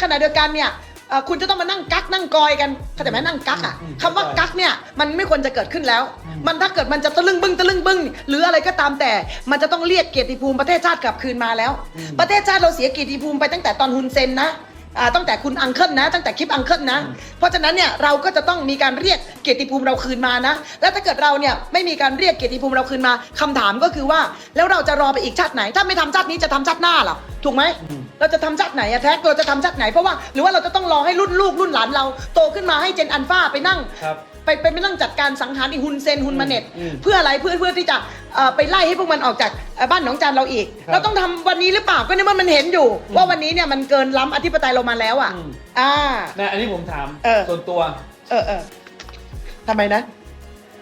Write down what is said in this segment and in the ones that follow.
ขณะเดียวกันเนี่ยเอ่อคุณจะต้องมานั่งกักนั่งกอยกันเข้าใจไหมนั่งกักอะอืมคำว่ากักเนี่ยมันไม่ควรจะเกิดขึ้นแล้ว อืม มันถ้าเกิดมันจะตะลึงบึ้งตะลึงบึ้งหรืออะไรก็ตามแต่ มันจะต้องเรียกเกียรติภูมิประเทศชาติกลับคืนมาแล้ว ประเทศชาติเราเสียเกียรติภูมิไปตั้งแต่ตอนฮุนเซนนะ อ่าตั้งแต่คุณอังเคิลนะ ตั้งแต่คลิปอังเคิลนะอืมเพราะฉะนั้นเนี่ยเราก็จะต้องมีการเรียกเกียรติภูมิเราคืนมานะ แล้วถ้าเกิดเราเนี่ยไม่มีการเรียกเกียรติภูมิเราคืนมาคำถามก็คือว่า แล้วเราจะรอไปอีกชาติไหน ถ้าไม่ทำชาตินี้จะทำชาติหน้าเหรอถูกไหมอืมเราจะทำชาติไหนอะแท็กเราจะทำชาติไหนเพราะว่าหรือว่าเราจะต้องรอให้รุ่นลูกรุ่นหลานเราโตขึ้นมาให้เจนอันฟ้าไปนั่ง ครับ ไปไปไปนั่งจัดการสังหารอีฮุนเซนฮุนมาเน็ต อืมเพื่ออะไรเพื่อเพื่อที่จะเอ่อไปไล่ให้พวกมันออกจากเอ่อบ้านหนองจานเราอีก ครับเราต้องทำวันนี้หรือเปล่าก็ในเมื่อมันเห็นอยู่ ว่าวันนี้เนี่ยมันเกินล้ำอธิปไตยเรามาแล้วอะอืม อ่า นะอันนี้ผมถามเออ ส่วนตัว เออเออทำไมนะ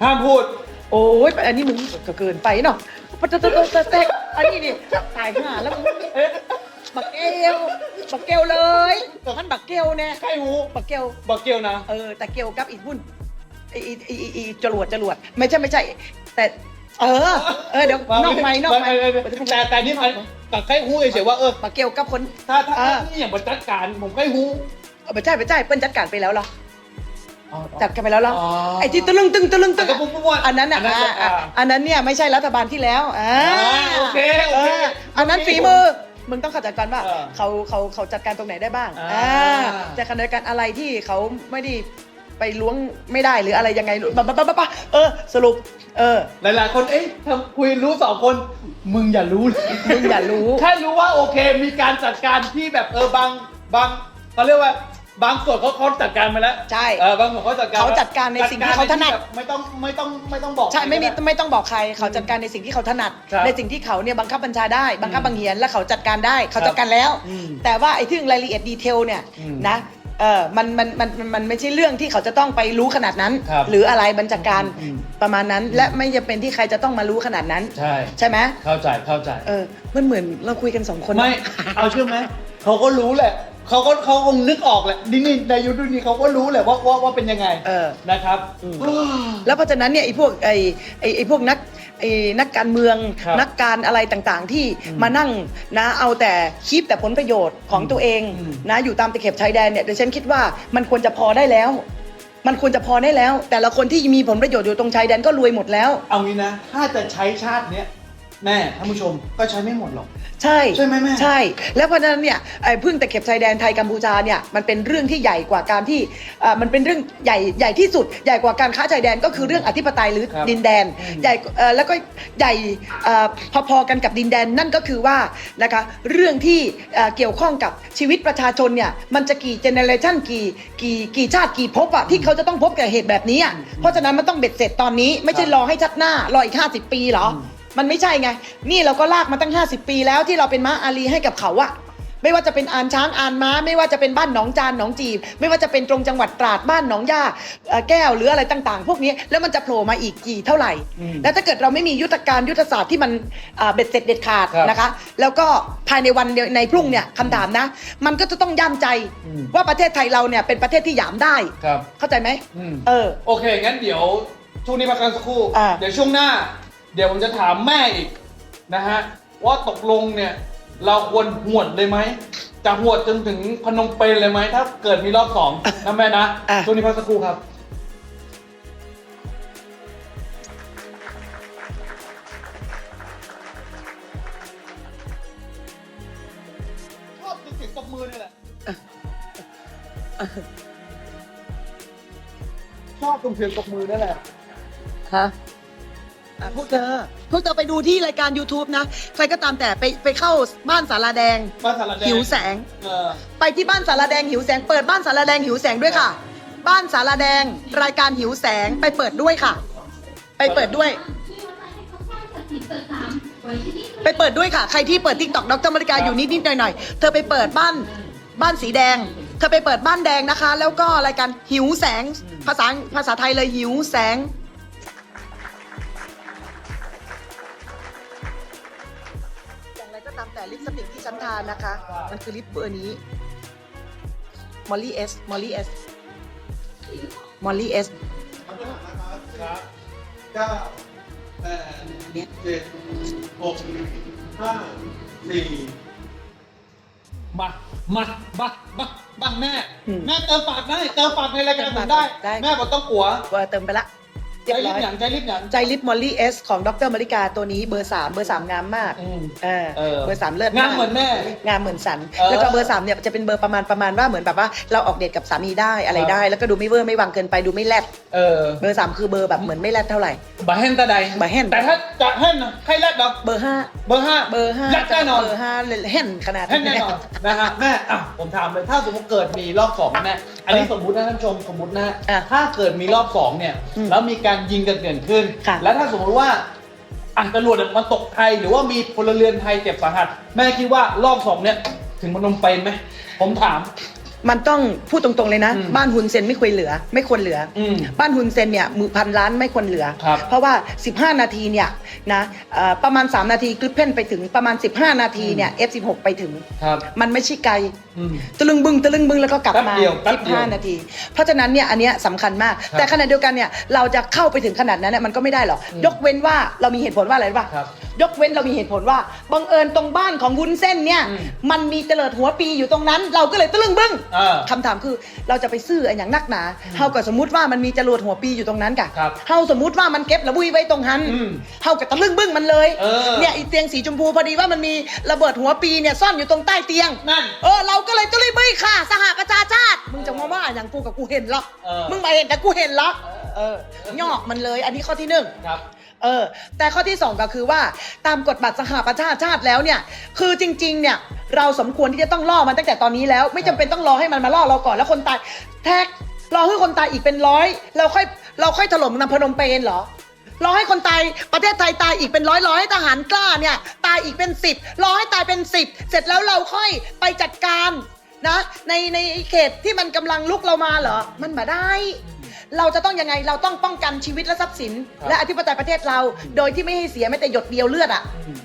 ห้ามพูด โอ้ยอันนี้มึงก็เกินไปเนาะปะตะตะตะตะแตกอันนี้นี่ตายห่าแล้วมึงเอ๊ะบักเกลบักเกลเลยมันบักเกลแน่ใครหูบักเกลบอกเกียวนะ เออแต่เกลกับอีกหุ้นไอไอไอไอ้ไอจรวดจรวด ไม่ใช่ไม่ใช่ แต่ เออ เออเดี๋ยวนอกไม้นอกไม้แต่แต่นี่มันกับใครหูเฉยๆว่าเออบักเกลกับคนถ้าถ้าเออถ้านี่อย่างบรรจัดการผมใครหูเออไม่ใช่ไม่ใช่เปิ้ลจัดการไปแล้วเหรอจัดกันไปแล้วเหรออ๋อไอ้ที่ตะลึงตึงตะลึงตึงแต่ก็ปุ๊บปุ๊บปุ๊บอันนั้นอะอันนั้นอ่าอ่าอ่าอันนั้นเนี่ยไม่ใช่รัฐบาลที่แล้วอ่าอ่าโอเคโอเคออันนั้นฝีมือมึงต้องเข้าใจกันว่าเออเขาเขาเขาจัดการตรงไหนได้บ้างอ่าแต่ขณะเดียวกันอะไรที่เขาไม่ได้ ไปล้วงไม่ได้หรืออะไรยังไงบ้าบ้าบ้าบ้าเออ สรุป เออ หลายๆคนเอ๊ะทำคุยรู้สองคน มึงอย่ารู้เลย มึงอย่ารู้ แค่รู้ว่าโอเคมีการจัดการที่แบบเออบางบางเขาเรียกว่าบางส่วนเขาเขาจัดการมาแล้วใช่เออบางส่วนเขาจัดการเขาจัดการในสิ่งที่เขาถนัด จักรในที่แบบไม่ต้องไม่ต้องไม่ต้องบอก ใช่ไม่มีก็ด้ไม่ต้องบอกใครเขาจัดการในสิ่งที่เขาถนัด ครับในสิ่งที่เขาเนี่ยบังคับบัญชาได้บังคับอืมบังเหียนและเขาจัดการได้เขาครับจัดการแล้ว อืมแต่ว่าไอ้ที่รายละเอียดดีเทลเนี่ยอืมนะ เออมันมันมันมันมันไม่ใช่เรื่องที่เขาจะต้องไปรู้ขนาดนั้น ครับหรืออะไรบัญชาการอืม ประมาณนั้น และไม่จะเป็นที่ใครจะต้องมารู้ขนาดนั้น ใช่ ใช่ไหมเข้าใจเข้าใจ เออมันเหมือนเราคุยกันสองคนนะ ไม่ เอาเชื่อไหมเขาก็รู้แหละเขาก็เขาคงนึกออกแหละนี่นี่ในยุคนี้เขาก็รู้แหละว่าว่าว่าเป็นยังไงเออ นะครับอืมแล้วเพราะฉะนั้นเนี่ยไอ้พวกไอ้ไอ้ไอ้พวกนัก ไอ้นักการเมืองครับนักการอะไรต่างๆ ที่อืมมานั่งนะเอาแต่คีบแต่ผลประโยชน์ของตัวเองอืม นะอยู่ตามตะเข็บชายแดนเนี่ยดิฉันคิดว่ามันควรจะพอได้แล้ว มันควรจะพอได้แล้ว แต่ละคนที่มีผลประโยชน์อยู่ตรงชายแดนก็รวยหมดแล้ว เอางี้นะ ถ้าจะใช้ชาติเนี้ย แม่ท่านผู้ชมก็ใช้ไม่หมดหรอก ใช่ใช่ไหมแม่ใช่ แล้วเพราะฉะนั้นเนี่ยไอ้พึ่งตะเข็บชายแดนไทยกัมพูชาเนี่ยมันเป็นเรื่องที่ใหญ่กว่าการที่เอ่อมันเป็นเรื่องใหญ่ใหญ่ที่สุดใหญ่กว่าการค้าชายแดนก็คือเรื่องอธิปไตยหรือครับดินแดนอืมใหญ่เอ่อแล้วก็ใหญ่เอ่อพอๆกันกับดินแดนนั่นก็คือว่านะคะเรื่องที่เอ่อเกี่ยวข้องกับชีวิตประชาชนเนี่ยมันจะกี่เจเนเรชันกี่กี่กี่ชาติกี่ภพอะที่เขาจะต้องพบกับเหตุแบบนี้อะเพราะฉะนั้นมันต้องเบ็ดเสร็จตอนนี้ไม่ใช่รอให้ชัดหน้ารออีก50 ปีเหรออ มมันไม่ใช่ไง นี่เราก็ลากมาตั้ง 50 ปีแล้วที่เราเป็นม้าอาลีให้กับเขาอะไม่ว่าจะเป็นอานช้างอานม้า ไม่ว่าจะเป็นบ้านหนองจานหนองจีบ ไม่ว่าจะเป็นตรงจังหวัดตราดบ้านหนองย่าเอ่อแก้วหรืออะไรต่าง ๆ พวกนี้แล้วมันจะโผล่มาอีกกี่เท่าไหร่อืมแล้วถ้าเกิดเราไม่มียุทธการยุทธศาสตร์ที่มันเอ่อเบ็ดเสร็จเด็ดขาดครับนะคะ แล้วก็ภายในวันเดียวในพรุ่งเนี่ยคำถามนะ มันก็จะต้องย่ำใจอืมว่าประเทศไทยเราเนี่ยเป็นประเทศที่หยามได้ครับเข้าใจไหมอืมเออโอเคงั้นเดี๋ยวช่วงนี้พักกันสักครู่อ่าเดี๋ยวช่วงหน้า เดี๋ยวผมจะถามแม่อีกนะฮะว่าตกลงเนี่ยเราควรหวดเลยไหมจะหวดจนถึงพนมเปญเลยไหมถ้าเกิดมีรอบสองนะแม่นะอะ ช่วงนี้พักสักครู่ครับ ชอบเสียงตบมือนี่แหละ ชอบตรงเสียงตบมือนั่นแหละ ฮะ อะพวกเธอ พวกเธอไปดูที่รายการ YouTube นะ ใครก็ตามแต่ไปไปเข้าบ้านสาราแดง บ้านสารแดงหิวแสง เออไปที่บ้านสาราแดงหิวแสง เปิดบ้านสาราแดงหิวแสงด้วยค่ะ บ้านสาราแดงรายการหิวแสงไปเปิดด้วยค่ะ ไปเปิดด้วย ไปเปิดด้วยค่ะ ใครที่เปิดทิกตอกดรมริกาอยู่นิดๆหน่อยๆเธอไปเปิดบ้านบ้านสีแดง เธอไปเปิดบ้านแดงนะคะ แล้วก็รายการหิวแสงภาษาภาษาไทยเลยหิวแสงอย่าง ลิปสติกที่ฉันทานนะคะ มันคือลิปเบอร์นี้มอลลี่เอสมอลลี่เอสมอลลี่เอสครับเก้าแปดเจ็ดหกห้าสี่มามาบักบักบังแม่อืมแม่เติมปากได้ เติมปากในรายการผมได้ได้แม่บอกต้องกลัว ว่าเติมไปละเรี ใจยบรีร้บอยหยังใจรีบหยัง ใจลิปมอลลี่เอสของดรมาริกาตัวนี้เบอร์สามเบอร์สามงามมากอืมเออเออเบอร์สามเลิศงามเหมือนแม่งามเหมือนสัน เออแล้วก็เบอร์สามเนี่ยจะเป็นเบอร์ประมาณประมาณว่าเหมือนแบบว่าเราออกเดทกับสามีได้อะไรได้ แล้วก็ดูไม่เวอร์ไม่วังเกินไปดูไม่แรดเออเบอร์สามคือเบอร์แบบเหมือนไม่แรดเท่าไหร่ บาเฮนตาใดบาเฮ่น แต่ถ้าจะเฮนนะให้แรดแบบเบอร์ห้าเบอร์ห้าเบอร์ห้าแรดแน่นอนเบอร์ห้าเลยเห็นขนาดแน่แน่นอนนะฮะแม่อะผมถามเลยถ้าสมมติเกิดมีรอบสองแม่อันนี้สมมตินะท่านผู้ชมสมมตินะอะถ้าเกิดมีรอบสองเนี่ยอืม แล้วมีการยิงกันเกิดขึ้น ค่ะ แล้วถ้าสมมติว่าอะจรวดเนี่ยมันตกไทยหรือว่ามีพลเรือนไทยเจ็บสาหัส แม่คิดว่ารอบสองเนี่ยถึงพนมเปญไหมผมถาม มันต้องพูดตรงๆเลยนะอืมบ้านฮุนเซนไม่ควรเหลือ ไม่ควรเหลือออืมบ้านฮุนเซนเนี่ยมือพันล้านไม่ควรเหลือ ครับเพราะว่า 15 นาทีเนี่ยนะเอ่อประมาณ 3 นาทีกริปเพนไปถึงประมาณ 15 นาทีเนี่ย F16 ไปถึง ครับมันไม่ใช่ไกล อืม ตะลึงบึงตะลึงบึงแล้วก็กลับแป๊บมาเดียวแป๊บเดียว15นาที เพราะฉะนั้นเนี่ยอันเนี้ยสำคัญมาก ครับแต่ขณะเดียวกันเนี่ยเราจะเข้าไปถึงขนาดนั้นเนี่ยมันก็ไม่ได้หรอก อืมยกเว้นว่าเรามีเหตุผลว่าอะไรรู้ป่ะครับ ยกเว้นเรามีเหตุผลว่าบังเอิญตรงบ้านของวุ้นเส้นเนี่ยอืมมันมีเตลิดหัวปีอยู่ตรงนั้น เราก็เลยตะลึงบึ้งเออคำถามคือเราจะไปซื้อไอ้อย่างนักหนาเฮากับสมมุติว่ามันมีจรวดหัวปีอยู่ตรงนั้นกะครับเฮาสมมุติว่ามันเก็บระบุยไว้ตรงนั้นอืมเฮากับตะลึงบึ้งมันเลยเออ เนี่ยไอีเตียงสีชมพูพอดีว่ามันมีระเบิดหัวปีเนี่ยซ่อนอยู่ตรงใต้เตียง นั่น เออเราก็เลยตะลึงบึ้งค่ะ สหประชาชาติ มึงจะมาว่าอย่างกูกับกูเห็นหรอกเออ มึงมาเห็นแต่กูเห็นหรอกเออยอกมันเลย อันนี้ข้อที่หนึ่งครับ เออ แต่ข้อที่ 2 ก็คือว่าตามกฎบัตรสหประชาชาติแล้วเนี่ย คือจริง ๆ เนี่ยเราสมควรที่จะต้องล่อมันตั้งแต่ตอนนี้แล้ว ไม่จำเป็นต้องรอให้มันมาล่อเราก่อนแล้วคนตายแท็กรอให้คนตายอีกเป็นร้อยเราค่อยเราค่อยถล่มนำพนมเปญเหรอรอให้คนตายประเทศไทยตายอีกเป็นร้อยร้อยให้ทหารกล้าเนี่ยตายอีกเป็นสิบรอให้ตายเป็นสิบเสร็จแล้วเราค่อยไปจัดการนะในในเขตที่มันกำลังลุกเรามาเหรอ มันมาได้ เราจะต้องยังไงเราต้องป้องกันชีวิตและทรัพย์สินครับและอธิปไตยประเทศเรา โดยที่ไม่ให้เสียแม้แต่หยดเดียวเลือดอะอืม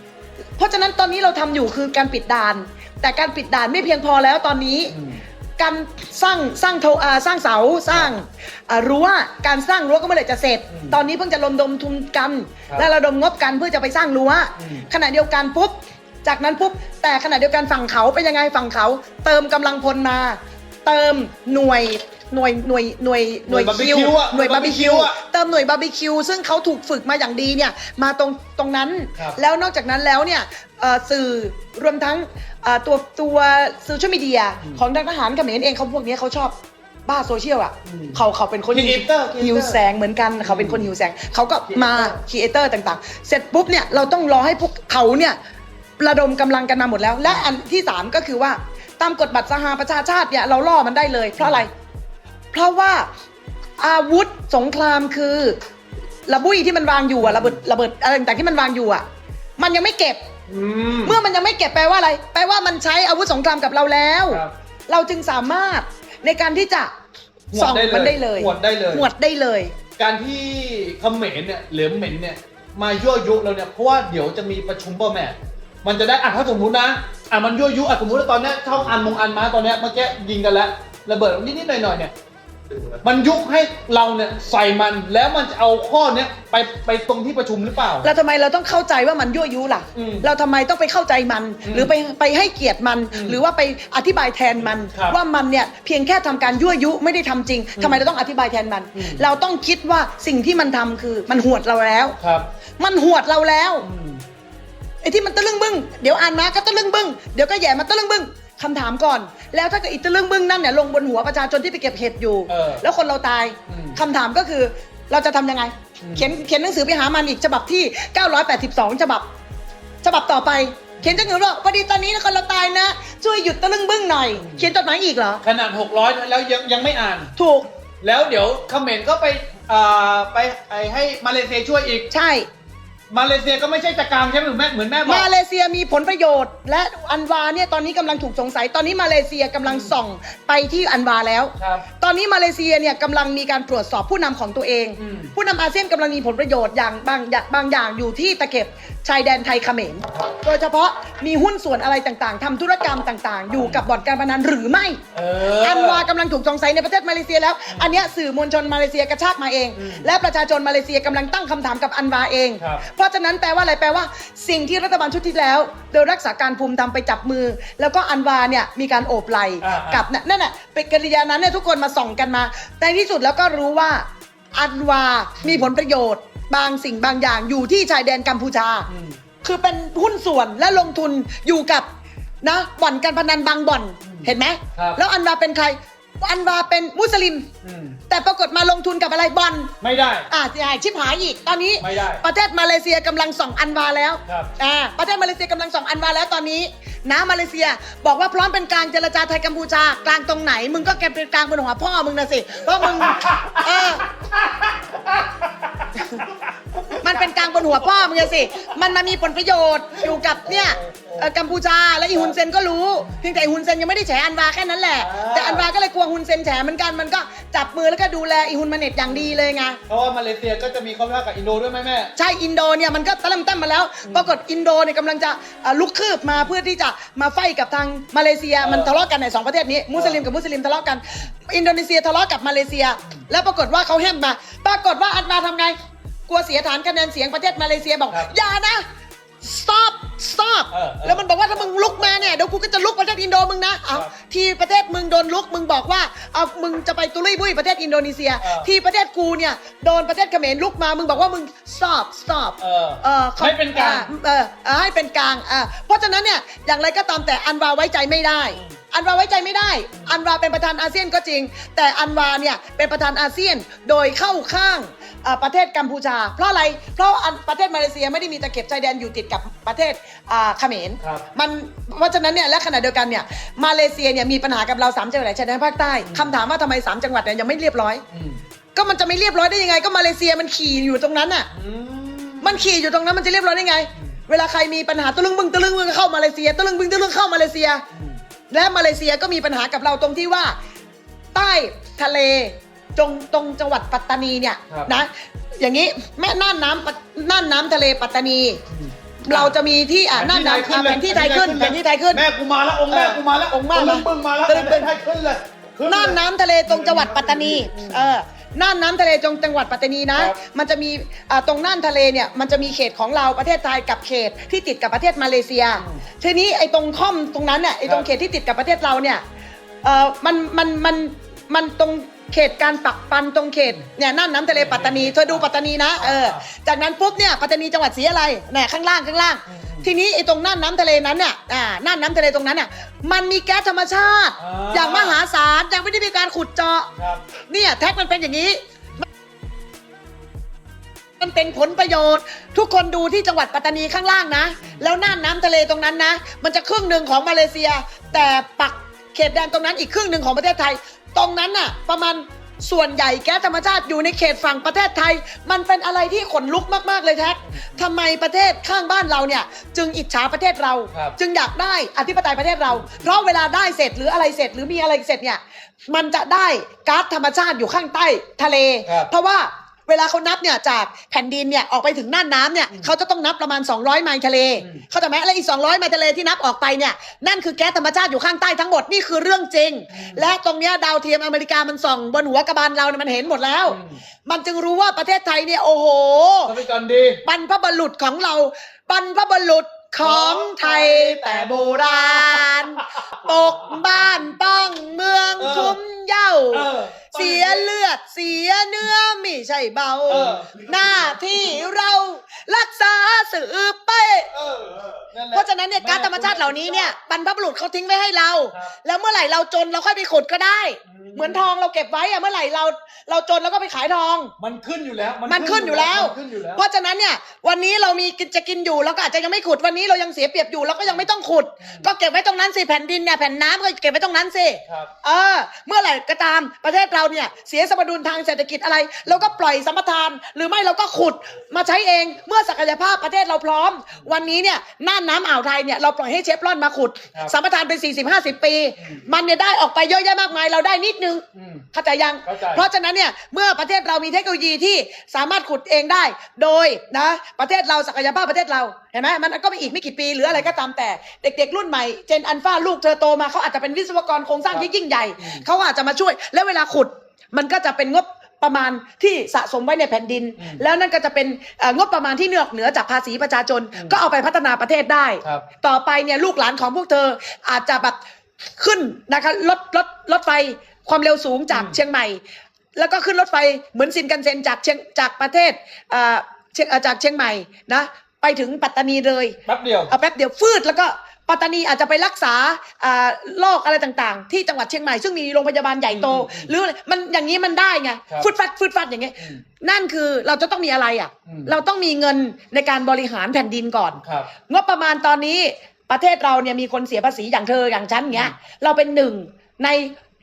เพราะฉะนั้นตอนนี้เราทำอยู่คือการปิดด่าน แต่การปิดด่านไม่เพียงพอแล้วตอนนี้อืมการสร้างสร้างโทอ่าสร้างเสาสร้างอ่ารั้วการสร้างรั้วก็เมื่อไหร่จะเสร็จอืมตอนนี้เพิ่งจะระดมทุนกันครับและระดมงบกันเพื่อจะไปสร้างรั้วอืมขณะเดียวกันปุ๊บจากนั้นปุ๊บแต่ขณะเดียวกันฝั่งเขาเป็นยังไงฝั่งเขา เติมกำลังพลมา เติมหน่วย หน่วยหน่วยหน่วยหน่วยหน่วยคิว barbecue อะหน่วยหน่วยบาร์บีคิว barbecue อะเติมหน่วยบาร์บีคิวซึ่งเขาถูกฝึกมาอย่างดีเนี่ยมาตรงตรงนั้น ครับแล้วนอกจากนั้นแล้วเนี่ยเอ่อสื่อรวมทั้งเอ่อตัวตัวโซเชียลมีเดียอืมของทางทหารเขมรเองเขาพวกนี้เขาชอบบ้าโซเชียลอะอืมเขาเขาเป็นคน Creator หิว Creator แสงเหมือนกันเขาเป็นคนหิวแสงเขาก็มา Creator ครีเอเตอร์ต่างๆ เสร็จปุ๊บเนี่ยเราต้องรอให้พวกเขาเนี่ยระดมกำลังกันมาหมดแล้ว และอันที่สามก็คือว่าตามกฎบัตรสหประชาชาติเนี่ยเราล่อมันได้เลยเพราะอะไร เพราะว่าอาวุธสงครามคือระบุยที่มันวางอยู่อะระเบิดระเบิดอะไรต่างๆที่มันวางอยู่อะมันยังไม่เก็บอืมเมื่อมันยังไม่เก็บแปลว่าอะไร แปลว่ามันใช้อาวุธสงครามกับเราแล้ว ครับเราจึงสามารถในการที่จะหวส่ดองได้เลยมันได้เลยหวดได้เลย หวดได้เลย การที่เขมรเนี่ยเหลือเหม็นเนี่ยมายั่วยุเราเนี่ยเพราะว่าเดี๋ยวจะมีประชุมเปอร์แมทมันจะได้อะถ้าสมมุตินะอะมันยั่วยุอะสมมุติว่าตอนเนี้ยช่องอันมงอันมาตอนเนี้ยเมื่อกี้ยิงกันแล้วระเบิดนิดๆหน่อยๆเนี่ย มันยุให้เราเนี่ยใส่มันแล้วมันจะเอาข้อเนี้ยไปไปตรงที่ประชุมหรือเปล่าแล้วทำไมเราต้องเข้าใจว่ามันยั่วยุล่ะ อืมเราทำไมต้องไปเข้าใจมันอืมหรือไปไปให้เกียรติมัน อืมหรือว่าไปอธิบายแทนมัน ครับว่ามันเนี่ยเพียงแค่ทำการยั่วยุไม่ได้ทำจริงทำไมเราต้องอธิบายแทนมัน อืม เราต้องคิดว่าสิ่งที่มันทำคือมันหวดเราแล้ว ครับ มันหวดเราแล้วอืมไอ้ที่มันตะลึงบึ้ง เดี๋ยวอ่านมาก็ตะลึงบึ้ง เดี๋ยวก็แหย่มาตะลึงบึ้ง คำถามก่อน แล้วถ้าเกิดอีตะลึงบึ้งนั่นเนี่ยลงบนหัวประชาชนที่ไปเก็บเห็ดอยู่ เออแล้วคนเราตายอืมคำถามก็คือเราจะทำยังไง อืม เขียนเขียนหนังสือไปหามันอีกฉบับที่ 982 ฉบับ ฉบับต่อไป เขียนจะหนูว่าพอดีตอนนี้คนเราตายนะ ช่วยหยุดตะลึงบึ้งหน่อย เขียนจดหมายอีกเหรอ ขนาด 600 แล้วยังยังไม่อ่าน ถูกแล้วเดี๋ยวเขมรก็ไปอ่าไปไปให้มาเลเซียช่วยอีก ใช่ มาเลเซียก็ไม่ใช่จะกลางใช่ไหมเหมือนแม่เหมือนแม่บอก มาเลเซียมีผลประโยชน์ และอันวาเนี่ยตอนนี้กำลังถูกสงสัย ตอนนี้มาเลเซียกำลังส่องไปที่อันวาแล้ว ครับตอนนี้มาเลเซียเนี่ยกำลังมีการตรวจสอบผู้นำของตัวเอง อืม ผู้นำอาเซียนกำลังมีผลประโยชน์อย่างบางอย่างบางอย่างอยู่ที่ตะเข็บชายแดนไทยเขมร โดยเฉพาะมีหุ้นส่วนอะไรต่างๆทำธุรกรรมต่างๆ อยู่กับบ่อนการพนันหรือไม่เอออันวากำลังถูกสงสัยในประเทศมาเลเซียแล้ว อันเนี้ยสื่อมวลชนมาเลเซียกระชากมาเองอืมและประชาชนมาเลเซียกำลังตั้งคำถามกับอันวาเอง ครับ เพราะฉะนั้นแปลว่าอะไรแปลว่า สิ่งที่รัฐบาลชุดที่แล้วโดยรักษาการภูมิทำไปจับมือ แล้วก็อันวาเนี่ยมีการโอบไหลอ่าๆ กับนั่นน่ะเป็นกิริยานั้นเนี่ยทุกคนมาส่องกันมาในที่สุดแล้วก็รู้ว่าอันวามีผลประโยชน์ บางสิ่งบางอย่างอยู่ที่ชายแดนกัมพูชา อืม คือเป็นหุ้นส่วนและลงทุนอยู่กับนะบ่อนการพนันบางบ่อนอืมเห็นไหมครับ แล้วอันวาเป็นใคร อันวาเป็นมุสลิม อืมแต่ปรากฏมาลงทุนกับอะไรบอลไม่ได้ อ่าเสียหายชิบหายอีก ตอนนี้ไม่ได้ประเทศมาเลเซียกำลังส่องอันวาแล้วครับ อ่าประเทศมาเลเซียกำลังส่องอันวาแล้วตอนนี้นะมาเลเซียบอกว่าพร้อมเป็นกลางเจรจาไทยกัมพูชากลางตรงไหน มึงก็แกเป็นกลางบนหัวพ่อมึงนะสิเพราะมึงเออ มันเป็นกลางบนหัวพ่อมึงอะสิ มันมามีผลประโยชน์อยู่กับเนี่ยเอ่อกัมพูชาและอีฮุนเซนก็รู้เพียงแต่อีฮุนเซนยังไม่ได้แฉอันวาแค่นั้นแหละ อ่า แต่อันวาก็เลยกลัวฮุนเซนแฉเหมือนกันมันก็จับมือแล้วก็ดูแลอีฮุนมาเน็ตอย่างดีเลยไงเพราะว่ามาเลเซียก็จะมีข้อพิพาทกับอินโดด้วยไหมแม่ ใช่อินโดเนี่ยมันก็ตะล่ำตั้มมาแล้วปรากฏอินโดเนี่ยกำลังจะเอ่อลุกคืบมาเพื่อที่จะมาไฟกับทางมาเลเซียเออมันทะเลาะกันในสองประเทศนี้มุสลิมกับมุสลิมทะเลาะกัน อินโดนีเซียทะเลาะกับมาเลเซีย แล้วปรากฏว่าเขาแฮมมา ปรากฏว่าอันมาทำไงกลัวเสียฐานคะแนนเสียงประเทศมาเลเซียบอกครับ อย่านะ stop stop เออเออแล้วมันบอกว่าถ้ามึงลุกมาเนี่ยเดี๋ยวกูก็จะลุกประเทศอินโดมึงนะเอาครับที่ประเทศมึงโดนลุกมึงบอกว่าเอามึงจะไปตุลุยบุยประเทศอินโดนีเซีย เออ ที่ประเทศกูเนี่ยโดนประเทศเขมรลุกมามึงบอกว่ามึง stop stop เออ เออให้เป็นกลางเออเออให้เป็นกลางอ่าเพราะฉะนั้นเนี่ยอย่างไรก็ตามแต่อันวาไว้ใจไม่ได้ อันวาไว้ใจไม่ได้ อันวาเป็นประธานอาเซียนก็จริง แต่อันวาเนี่ยเป็นประธานอาเซียนโดยเข้าข้างอ่า ประเทศกัมพูชา เพราะอะไร เพราะอันประเทศมาเลเซียไม่ได้มีตะเข็บชายแดนอยู่ติดกับประเทศอ่าเขมรครับมันเพราะฉะนั้นเนี่ยและขณะเดียวกันเนี่ยมาเลเซียเนี่ยมีปัญหากับเราสามจังหวัดชายแดนภาคใต้คำถามว่าทำไมสามจังหวัดเนี่ยยังไม่เรียบร้อยอืมก็มันจะไม่เรียบร้อยได้ยังไง ก็มาเลเซียมันขี่อยู่ตรงนั้นน่ะอืมมันขี่อยู่ตรงนั้นมันจะเรียบร้อยได้ไง เวลาใครมีปัญหาตะลึงบึงตะลึงบึงก็เข้ามาเลเซียตะลึงบึงตะลึงเข้ามาเลเซียอืมและมาเลเซียก็มีปัญหากับเราตรงที่ว่า ใต้ทะเล ตรงตรงจังหวัดปัตตานีเนี่ยครับ นะ อย่างนี้แม่น่านน้ำปัตน่านน้ำทะเลปัตตานีอืมเราจะมีที่อ่าน่านน้ำอ่าแผนที่ไทยขึ้นแผนที่ไทยขึ้น แม่กูมาแล้วองค์แม่กูมาแล้วองค์แม่ตะลึงมาบึงมาแล้วตะลึงบึงแม่ขึ้นเลยขึ้เลย น่านน้ำทะเลตรงจังหวัดปัตตานี เออ น่านน้ำทะเลตรงจังหวัดปัตตานีนะ ครับมันจะมีอ่าตรงน่านทะเลเนี่ย มันจะมีเขตของเราประเทศไทยกับเขตที่ติดกับประเทศมาเลเซียอืมทีนี้ไอ้ตรงค่อมตรงนั้นเนี่ยไอ้ตรงครับเขตที่ติดกับประเทศเราเนี่ย เออมัน มัน มัน มันตรง เขตการปักปันตรงเขตเนี่ยน่านน้ำทะเลปัตตานีเธอดูปัตตานีนะเออจากนั้นปุ๊บเนี่ยปัตตานีจังหวัดสีอะไรเนี่ยข้างล่างข้างล่างอืมทีนี้ไอ้ตรงน่านน้ำทะเลนั้นเนี่ยอ่าน่านน้ำทะเลตรงนั้นเนี่ยมันมีแก๊สธรรมชาติ อ่า อย่างมหาศาลยังไม่ได้มีการขุดเจาะ ครับ เนี่ยแท็กมันเป็นอย่างนี้ มันเป็นผลประโยชน์ ทุกคนดูที่จังหวัดปัตตานีข้างล่างนะ แล้วน่านน้ำทะเลตรงนั้นนะ มันจะครึ่งหนึ่งของมาเลเซีย แต่ปักเขตแดนตรงนั้นอีกครึ่งหนึ่งของประเทศไทย ตรงนั้นน่ะ ประมาณส่วนใหญ่แก๊สธรรมชาติอยู่ในเขตฝั่งประเทศไทย มันเป็นอะไรที่ขนลุกมากๆเลยแท็กทำไมประเทศข้างบ้านเราเนี่ย จึงอิจฉาประเทศเรา ครับ จึงอยากได้อธิปไตยประเทศเรา เพราะเวลาได้เสร็จหรืออะไรเสร็จหรือมีอะไรเสร็จเนี่ย มันจะได้ก๊าซธรรมชาติอยู่ข้างใต้ทะเล ครับ เพราะว่า เวลาเขานับเนี่ยจากแผ่นดินเนี่ยออกไปถึงน่านน้ำเนี่ยเขาจะต้องนับประมาณ 200 ไมล์ทะเลอืมเข้าใจไหมและอีก 200 ไมล์ทะเลที่นับออกไปเนี่ยนั่นคือแก๊สธรรมชาติอยู่ข้างใต้ทั้งหมดนี่คือเรื่องจริง และตรงเนี้ยดาวเทียมอเมริกามันส่องบนหัวกระบาลเราเนี่ยมันเห็นหมดแล้วอืมมันจึงรู้ว่าประเทศไทยเนี่ยโอ้โหทรัพยากรดีบรรพบุรุษของเราบรรพบุรุษของไทยแต่โบราณ ปกบ้านป้องเมืองเออคุ้มเหย้าเออเสียเลือดเสียเนื้อไม่ใช่เบา เออ หน้าที่เรารักษาสืบไป เออเออนั่นแหล เพราะฉะนั้นเนี่ยการธรรมชาติเหล่านี้เนี่ยบรรพบุรุษเขาทิ้งไว้ให้เรา ครับแล้วเมื่อไหร่เราจนเราค่อยไปขุดก็ได้ อืม เหมือนทองเราเก็บไว้อะเมื่อไหร่เราเราจนเราก็ไปขายทอง มันขึ้นอยู่แล้วมันขึ้นอยู่แล้ว มันขึ้นอยู่แล้ว เพราะฉะนั้นเนี่ยวันนี้เรามีกินจะกินอยู่เราก็อาจจะยังไม่ขุดวันนี้เรายังเสียเปรียบอยู่เราก็ยังไม่ต้องขุด ก็เก็บไว้ตรงนั้นสิแผ่นดินเนี่ยแผ่นน้ำก็เก็บไว้ตรงนั้นสิครับ เออ เมื่อไหร่ก็ตามประเทศเราเนี่ยเสียสมดุลทางเศรษฐกิจอะไร เราก็ปล่อยสัมปทาน หรือไม่เราก็ขุดมาใช้เองเมื่อศักยภาพประเทศเราพร้อม วันนี้เนี่ยน่านน้ำอ่าวไทยเนี่ยเราปล่อยให้เชฟรอนมาขุด ครับสัมปทานเป็น 40-50 ปีอืมมันเนี่ยได้ออกไปเยอะแยะมากมายเราได้นิดนึงอืมเข้าใจยัง เข้าใจ เพราะฉะนั้นเนี่ยเมื่อประเทศเรามีเทคโนโลยีที่สามารถขุดเองได้ โดยนะประเทศเราศักยภาพประเทศเราเห็นไหมมันก็ไม่อีกไม่กี่ปีหรืออะไรก็ตามแต่เด็กๆ รุ่นใหม่เจนอันฟาลูกเธอโตมาเขาอาจจะเป็นวิศวกรโครงสร้างที่ยิ่งใหญ่อืมเขาอาจจะมาช่วย แล้วเวลาขุด มันก็จะเป็นงบประมาณที่สะสมไว้ในแผ่นดินอืมแล้วนั่นก็จะเป็นเอ่องบประมาณที่เหนือเหนือจากภาษีประชาชนอืมก็เอาไปพัฒนาประเทศได้ครับต่อไปเนี่ยลูกหลานของพวกเธออาจจะแบบขึ้นนะคะรถรถรถไฟความเร็วสูงจากอืมเชียงใหม่ แล้วก็ขึ้นรถไฟเหมือนซินกันเซ็นจากเชียงจากประเทศเอ่อเชียงเอ่อจากเชียงใหม่นะไปถึงปัตตานีเลยแป๊บเดียวเอาแป๊บเดียวฟืดแล้วก็ ปัตตานีอาจจะไปรักษาอ่าโรคอะไรต่างๆ ที่จังหวัดเชียงใหม่ซึ่งมีโรงพยาบาลใหญ่โตอืมอืมหรืออะไรมันอย่างนี้มันได้ไงครับฟืดฟัดฟืดฟัดอย่างเงี้ยอืมนั่นคือเราจะต้องมีอะไรอะอืมเราต้องมีเงินในการบริหารแผ่นดินก่อนครับงบประมาณตอนนี้ประเทศเราเนี่ยมีคนเสียภาษีอย่างเธออย่างฉันเงี้ย เราเป็นหนึ่งใน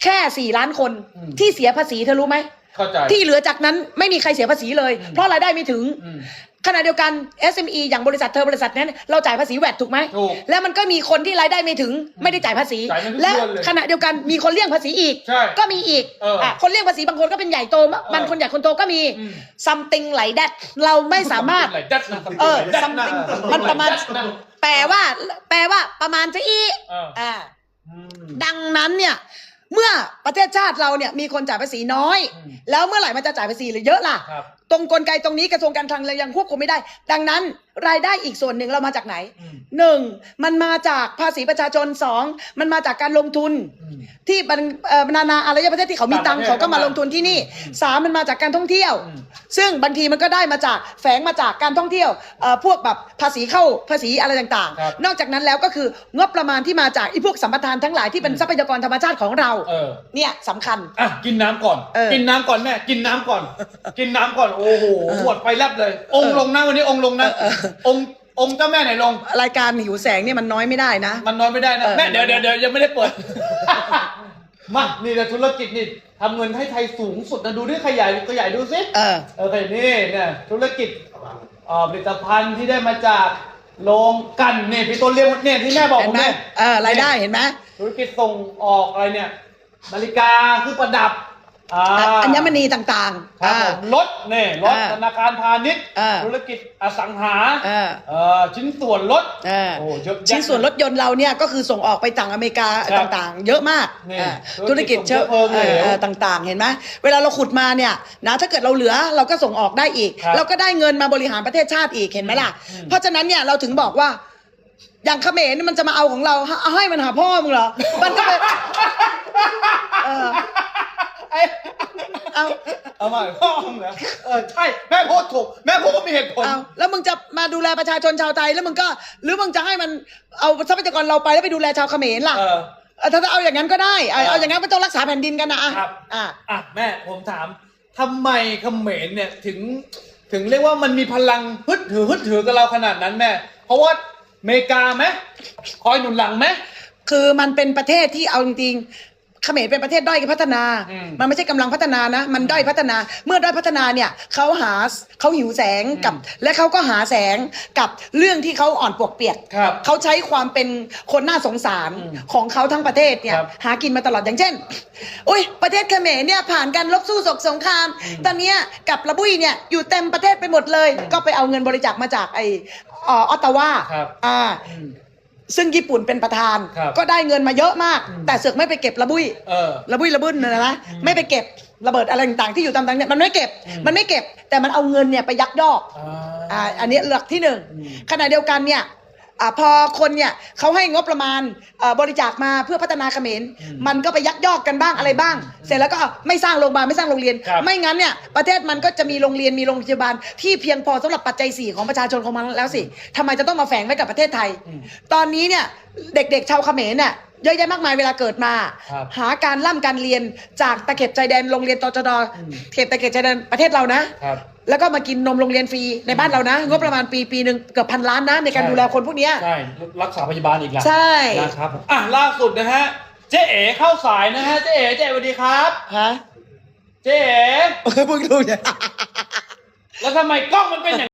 แค่สี่ล้านคนอืมที่เสียภาษีเธอรู้ไหมเข้าใจที่เหลือจากนั้นไม่มีใครเสียภาษีเลยอืมเพราะรายได้ไม่ถึงอืม ขณะเดียวกัน SME อย่างบริษัทเธอบริษัทนั้นเราจ่ายภาษีแวดถูกไหมถูกแล้วมันก็มีคนที่รายได้ไม่ถึงไม่ได้จ่ายภาษี จ่ายไม่ทุกและเดือนเลยขณะเดียวกันมีคนเลี่ยงภาษีอีก ใช่ก็มีอีกเอออะคนเลี่ยงภาษีบางคนก็เป็นใหญ่โตบางคนใหญ่คนโตก็มี อืม something like that เราไม่สามารถไหลดัดนะเออดัด something มันประมาณดัดนะแปลว่า แปลว่าประมาณจะอีเออ อ่าอืมดังนั้นเนี่ยเมื่อประเทศชาติเราเนี่ยมีคนจ่ายภาษีน้อย อืมแล้วเมื่อไหร่มันจะจ่ายภาษีหรือเยอะล่ะ ครับ ตรงกลไกตรงนี้กระทรวงการคลังเรายังควบคุมไม่ได้ ดังนั้นรายได้อีกส่วนหนึ่งเรามาจากไหนอืมหนึ่งมันมาจากภาษีประชาชนสองมันมาจากการลงทุนอืมที่บรรเอ่อนานาอารยประเทศที่เขามีตังค์ต่างประเทศเขาก็มาลงทุนที่นี่อืมสามมันมาจากการท่องเที่ยวอืมซึ่งบางทีมันก็ได้มาจากแฝงมาจากการท่องเที่ยวเอ่อพวกแบบภาษีเข้าภาษีอะไรต่างครับๆนอกจากนั้นแล้วก็คืองบประมาณที่มาจากไอ้พวกสัมปทานทั้งหลายที่เป็นอืมทรัพยากรธรรมชาติของเราเออเนี่ยสำคัญอะกินน้ำก่อนเออกินน้ำก่อนแม่กินน้ำก่อน กินน้ำก่อนโอ้โหหวดไฟแลบเลย องค์ลงนะวันนี้องค์ลงนะเออเออองค์องค์เจ้าแม่ไหนลง รายการหิวแสงเนี่ยมันน้อยไม่ได้นะ มันนอนไม่ได้นะเออแม่เดี๋ยวเดี๋ยวเดี๋ยวยังไม่ได้เปิด มานี่แหละธุรกิจนี่ทำเงินให้ไทยสูงสุดนะดูดิขยายขยายดูสิเออโอเคนี่เนี่ยธุรกิจเอ่อผลิตภัณฑ์ที่ได้มาจากโรงกลันเนี่ยพี่ต้นเรียกว่าเนี่ยที่แม่บอกเห็ผนมไหมเนี่ยเออรายได้เห็นไหมธุรกิจส่งออกอะไรเนี่ย นาฬิกาเครื่องประดับ อ่าอัญมณีต่างๆครับอ่าผมรถเนี่ยรถอ่าธนาคารพาณิชย์อ่าธุรกิจอสังหาเออเอ่อชิ้นส่วนรถเออโอ้เยอะแยะชิ้นส่วนรถยนต์เราเนี่ยก็คือส่งออกไปต่างอเมริกาครับต่างๆ เยอะมากนี่อ่าธุธุรรกิกิจจเชื้อส่งเชื้อเพลิงเออเหลวเออต่างๆ เห็นไหมเวลาเราขุดมาเนี่ยนะถ้าเกิดเราเหลือเราก็ส่งออกได้อีกครับเราก็ได้เงินมาบริหารประเทศชาติอีกเห็นไหมล่ะอืมเพราะฉะนั้นเนี่ยเราถึงบอกว่าอย่างเขมรมันจะมาเอาของเราเอาให้มันหาพ่อมึงเหรอมันก็ไปเออ ไอ้เอาเอามาพ่อมึงเหรอเออใช่แม่พูดถูก แม่พูดก็มีเหตุผล เอาแล้วมึงจะมาดูแลประชาชนชาวไทยแล้วมึงก็ หรือมึงจะให้มันเอาทรัพยากรเราไปแล้วไปดูแลชาวเขมรล่ะเออ เออถ้าเอาอย่างนั้นก็ได้เอาเออเอาอย่างนั้นไม่ต้องรักษาแผ่นดินกันนะอะครับ อะอะแม่ผมถามทำไมเขมรเนี่ยถึงถึงเรียกว่ามันมีพลังฮึดถือฮึดถือกับเราขนาดนั้นแม่ เพราะว่าอเมริกาไหมคอยหนุนหลังไหม คือมันเป็นประเทศที่เอาจริงๆ เขมรเป็นประเทศด้อยพัฒนา อืมมันไม่ใช่กำลังพัฒนานะ มันด้อยพัฒนา เมื่อด้อยพัฒนาเนี่ยเขาหาเขาหิวแสงกับอืมและเขาก็หาแสงกับเรื่องที่เขาอ่อนปวกเปียก ครับเขาใช้ความเป็นคนน่าสงสารอืมของเขาทั้งประเทศเนี่ยครับหากินมาตลอดอย่างเช่น อุ้ยประเทศเขมรเนี่ยผ่านการลบสู้ศกสงคราม อืมตอนเนี้ยกับระบุยเนี่ยอยู่เต็มประเทศไปหมดเลย อืมก็ไปเอาเงินบริจาคมาจากไอเออออตตาวาครับ อ่า อืม ซึ่งญี่ปุ่นเป็นประธาน ครับก็ได้เงินมาเยอะมากอืมแต่เสือกไม่ไปเก็บระบุยเออระบุยระบุนนะนะอืมไม่ไปเก็บระเบิดอะไรต่างๆที่อยู่ตามต่างเนี่ยมันไม่เก็บอืม มันไม่เก็บ แต่มันเอาเงินเนี่ยไปยักยอกอ่า อ่าอันนี้หลักที่หนึ่งอืม ขณะเดียวกันเนี่ย อ่าพอคนเนี่ยเขาให้งบประมาณเอ่อบริจาคมาเพื่อพัฒนาเขมรอืมมันก็ไปยักยอกกันบ้างอะไรบ้าง เสร็จแล้วก็เอาไม่สร้างโรงพยาบาลไม่สร้างโรงเรียนครับไม่งั้นเนี่ยประเทศมันก็จะมีโรงเรียนมีโรงพยาบาลที่เพียงพอสำหรับปัจจัยสี่ของประชาชนของมันแล้วสิทำไมจะต้องมาแฝงไว้กับประเทศไทยอืมตอนนี้เนี่ยเด็กๆชาวเขมรเนี่ย เยอะแยะมากมายเวลาเกิดมา ครับหาการล่ำการเรียนจากตะเข็บชายแดนโรงเรียนตจดอืม เขตตะเข็บชายแดนประเทศเรานะ ครับ แล้วก็มากินนมโรงเรียนฟรีในบ้านเรานะ งบประมาณปีปีหนึ่งเกือบพันล้านนะในการใช่ ดูแลคนพวกเนี้ย ใช่รักษาพยาบาลอีกละใช่ นะครับผมอะล่าสุดนะฮะเจ๊เอ๋เข้าสายนะฮะเจ๊เอ๋เจ๊เอ๋สวัสดีครับฮะเจ๊เอ๋เพิ่งดูเนี่ย แล้วทำไมกล้องมันเป็นอย่าง